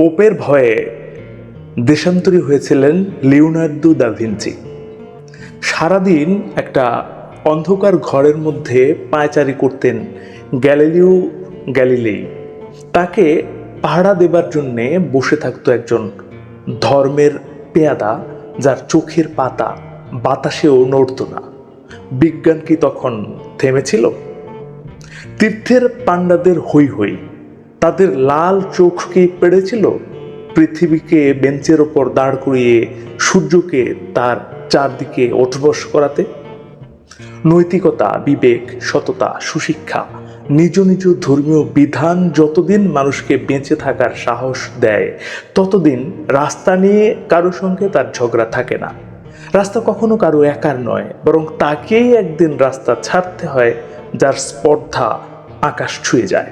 পোপের ভয়ে দেশান্তরী হয়েছিলেন Leonardo da Vinci সারাদিন একটা অন্ধকার ঘরের মধ্যে পায়চারি করতেন গ্যালিলিও গ্যালিলেই। তাকে পাহারা দেবার জন্যে বসে থাকতো একজন ধর্মের পেয়াদা যার চোখের পাতা বাতাসেও নড়ত না। বিজ্ঞান কি তখন থেমেছিল? তীর্থের পাণ্ডাদের হই হই তাদের লাল চোখ কি পেড়েছিল? পৃথিবীকে বেঞ্চের ওপর দাঁড় করিয়ে সূর্যকে তার চারদিকে ওঠবস করাতে? নৈতিকতা, বিবেক, সততা, সুশিক্ষা, নিজ নিজ ধর্মীয় বিধান যতদিন মানুষকে বেঁচে থাকার সাহস দেয়, ততদিন রাস্তা নিয়ে কারও সঙ্গে তার ঝগড়া থাকে না। রাস্তা কখনো কারও একার নয়, বরং তাকেই একদিন রাস্তা ছাড়তে হয়, যার স্পর্ধা আকাশ ছুঁয়ে যায়।